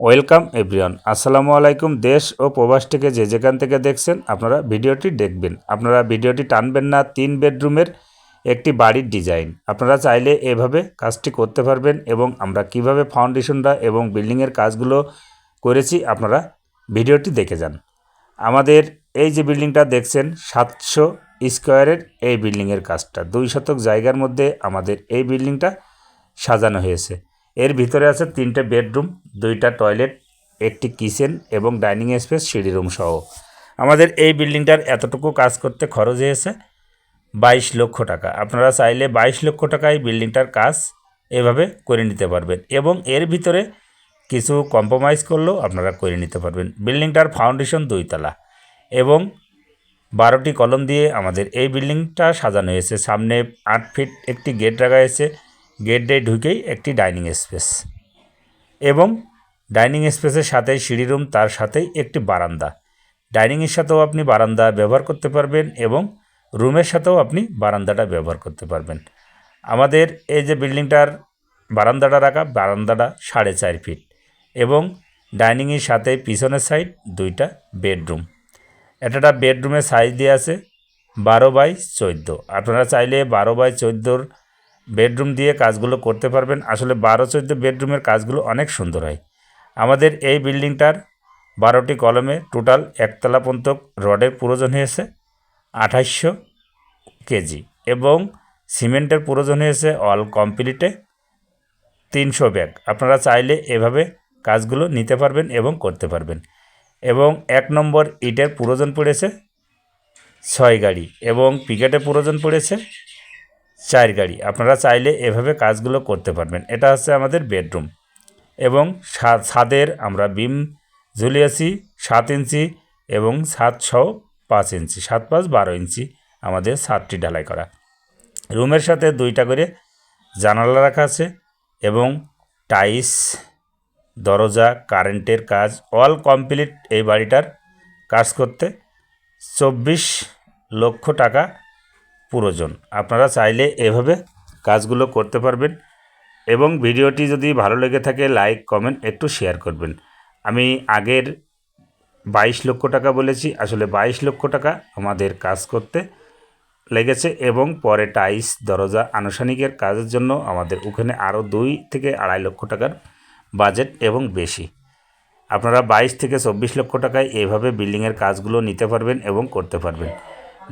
Welcome, everyone. আসসালামু আলাইকুম, দেশ ও প্রবাস থেকে যে যেখান থেকে দেখছেন, আপনারা ভিডিওটি দেখবেন। আপনারা ভিডিওটি টানবেন না, তিন বেডরুমের একটি বাড়ির ডিজাইন। আপনারা চাইলে এভাবে কাজটি করতে পারবেন এবং আমরা কীভাবে ফাউন্ডেশনটা এবং বিল্ডিংয়ের কাজগুলো করেছি, আপনারা ভিডিওটি দেখে যান। আমাদের এই যে বিল্ডিংটা দেখছেন, সাতশো স্কোয়ারের এই বিল্ডিংয়ের কাজটা। দুই শতক জায়গার মধ্যে আমাদের এই বিল্ডিংটা সাজানো হয়েছে। এর ভিতরে আছে তিনটে বেডরুম, দুইটা টয়লেট, একটি কিচেন এবং ডাইনিং স্পেস, সিঁড়ি রুম সহ। আমাদের এই বিল্ডিংটার এতটুকু কাজ করতে খরচ হয়েছে বাইশ লক্ষ টাকা। আপনারা চাইলে বাইশ লক্ষ টাকায় বিল্ডিংটার কাজ এভাবে করে নিতে পারবেন এবং এর ভিতরে কিছু কম্প্রোমাইজ করলেও আপনারা করে নিতে পারবেন। বিল্ডিংটার ফাউন্ডেশন দুইতলা এবং বারোটি কলম দিয়ে আমাদের এই বিল্ডিংটা সাজানো হয়েছে। সামনে আট ফিট একটি গেট রাখা হয়েছে। গেট ঢুকেই একটি ডাইনিং স্পেস। এবং ডাইনিং স্পেসের সাথে সিঁড়ি রুম, তার সাথেই একটি বারান্দা। ডাইনিংয়ের সাথেও আপনি বারান্দা ব্যবহার করতে পারবেন এবং রুমের সাথেও আপনি বারান্দাটা ব্যবহার করতে পারবেন। আমাদের এই যে বিল্ডিংটার বারান্দাটা রাখা, বারান্দাটা সাড়ে চার ফিট এবং ডাইনিংয়ের সাথে পিছনের সাইড দুইটা বেডরুম। একটা বেডরুমের সাইজ দিয়ে আছে বারো বাই চোদ্দ। আপনারা চাইলে বারো বাই চোদ্দোর বেডরুম দিয়ে কাজগুলো করতে পারবেন। আসলে বারো চোদ্দ বেডরুমের কাজগুলো অনেক সুন্দর হয়। আমাদের এই বিল্ডিংটার বারোটি কলমে টোটাল একতলা পর্যন্ত রডের প্রয়োজন হয়েছে আঠাইশশো কেজি এবং সিমেন্টের প্রয়োজন হয়েছে অল কমপ্লিটে তিনশো ব্যাগ। আপনারা চাইলে এভাবে কাজগুলো নিতে পারবেন এবং করতে পারবেন। এবং এক নম্বর ইটের প্রয়োজন পড়েছে, ছয় গাড়ি এবং পিকেটের প্রয়োজন পড়েছে চার গাড়ি আপনারা চাইলে এভাবে কাজগুলো করতে পারবেন। এটা হচ্ছে আমাদের বেডরুম এবং ছাদের আমরা বিম ঝুলিয়েছি সাত ইঞ্চি এবং সাত ছও পাঁচ ইঞ্চি, সাত পাঁচ বারো ইঞ্চি আমাদের ছাদটি ঢালাই করা। রুমের সাথে দুইটা করে জানালা রাখা আছে এবং টাইস দরজা, কারেন্টের কাজ, অল কমপ্লিট এই বাড়িটার কাজ করতে চব্বিশ লক্ষ টাকা প্রয়োজন। আপনারা চাইলে এভাবে কাজগুলো করতে পারবেন এবং ভিডিওটি যদি ভালো লেগে থাকে, লাইক, কমেন্ট, একটু শেয়ার করবেন। আমি আগের বাইশ লক্ষ টাকা বলেছি, আসলে বাইশ লক্ষ টাকা আমাদের কাজ করতে লেগেছে এবং পরে টাইস দরজা আনুষ্ঠানিকের কাজের জন্য আমাদের ওখানে আরও দুই থেকে আড়াই লক্ষ টাকার বাজেট এবং বেশি। আপনারা বাইশ থেকে চব্বিশ লক্ষ টাকায় এভাবে বিল্ডিংয়ের কাজগুলো নিতে পারবেন এবং করতে পারবেন।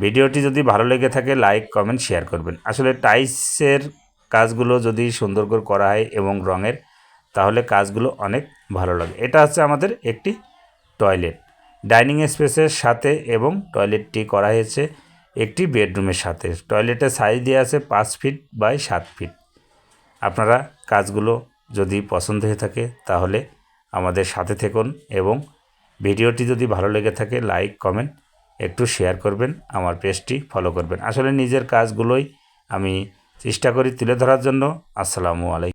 ভিডিওটি যদি ভালো লেগে থাকে লাইক কমেন্ট শেয়ার করবেন। আসলে টাইসের কাজগুলো যদি সুন্দর করে করা হয় এবং রঙের, তাহলে কাজগুলো অনেক ভালো লাগে। এটা হচ্ছে আমাদের একটি টয়লেট ডাইনিং স্পেসের সাথে এবং টয়লেটটি করা হয়েছে একটি বেডরুমের সাথে। টয়লেটের সাইজ দেওয়া আছে পাঁচ ফিট বাই সাত ফিট আপনারা কাজগুলো যদি পছন্দ হয়ে থাকে, তাহলে আমাদের সাথে থাকুন এবং ভিডিওটি যদি ভালো লেগে থাকে লাইক কমেন্ট একটু শেয়ার করবেন, আমার পেজটি ফলো করবেন। আসলে নিজের কাজগুলোই আমি চেষ্টা করি তুলে ধরার জন্য। আসসালামু আলাইকুম।